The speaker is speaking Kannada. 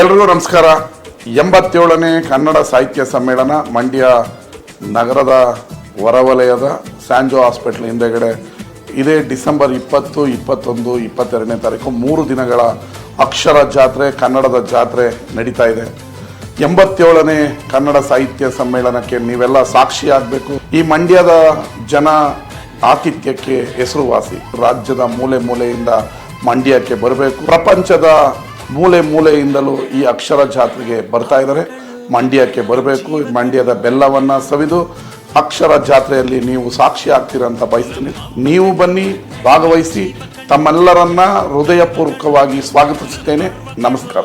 ಎಲ್ರಿಗೂ ನಮಸ್ಕಾರ. ಎಂಬತ್ತೇಳನೇ ಕನ್ನಡ ಸಾಹಿತ್ಯ ಸಮ್ಮೇಳನ ಮಂಡ್ಯ ನಗರದ ಹೊರವಲಯದ ಸ್ಯಾಂಜೋ ಹಾಸ್ಪಿಟ್ಲ್ ಹಿಂದೆಗಡೆ. ಇದೇ ಡಿಸೆಂಬರ್ ಇಪ್ಪತ್ತು, ಇಪ್ಪತ್ತೊಂದು, ಇಪ್ಪತ್ತೆರಡನೇ ತಾರೀಕು, ಮೂರು ದಿನಗಳ ಅಕ್ಷರ ಜಾತ್ರೆ, ಕನ್ನಡದ ಜಾತ್ರೆ ನಡೀತಾ ಇದೆ. ಎಂಬತ್ತೇಳನೇ ಕನ್ನಡ ಸಾಹಿತ್ಯ ಸಮ್ಮೇಳನಕ್ಕೆ ನೀವೆಲ್ಲ ಸಾಕ್ಷಿಯಾಗಬೇಕು ಈ ಮಂಡ್ಯದ ಜನ ಆತಿಥ್ಯಕ್ಕೆ ಹೆಸರುವಾಸಿ, ರಾಜ್ಯದ ಮೂಲೆ ಮೂಲೆಯಿಂದ ಮಂಡ್ಯಕ್ಕೆ ಬರಬೇಕು. ಪ್ರಪಂಚದ ಮೂಲೆ ಮೂಲೆಯಿಂದಲೂ ಈ ಅಕ್ಷರ ಜಾತ್ರೆಗೆ ಬರ್ತಾ ಇದ್ದಾರೆ. ಮಂಡ್ಯಕ್ಕೆ ಬರಬೇಕು. ಮಂಡ್ಯದ ಬೆಲ್ಲವನ್ನು ಸವಿದು ಅಕ್ಷರ ಜಾತ್ರೆಯಲ್ಲಿ ನೀವು ಸಾಕ್ಷಿ ಆಗ್ತೀರಂತ ಬಯಸ್ತೀನಿ. ನೀವು ಬನ್ನಿ, ಭಾಗವಹಿಸಿ. ತಮ್ಮೆಲ್ಲರನ್ನ ಹೃದಯಪೂರ್ವಕವಾಗಿ ಸ್ವಾಗತಿಸುತ್ತೇನೆ. ನಮಸ್ಕಾರ.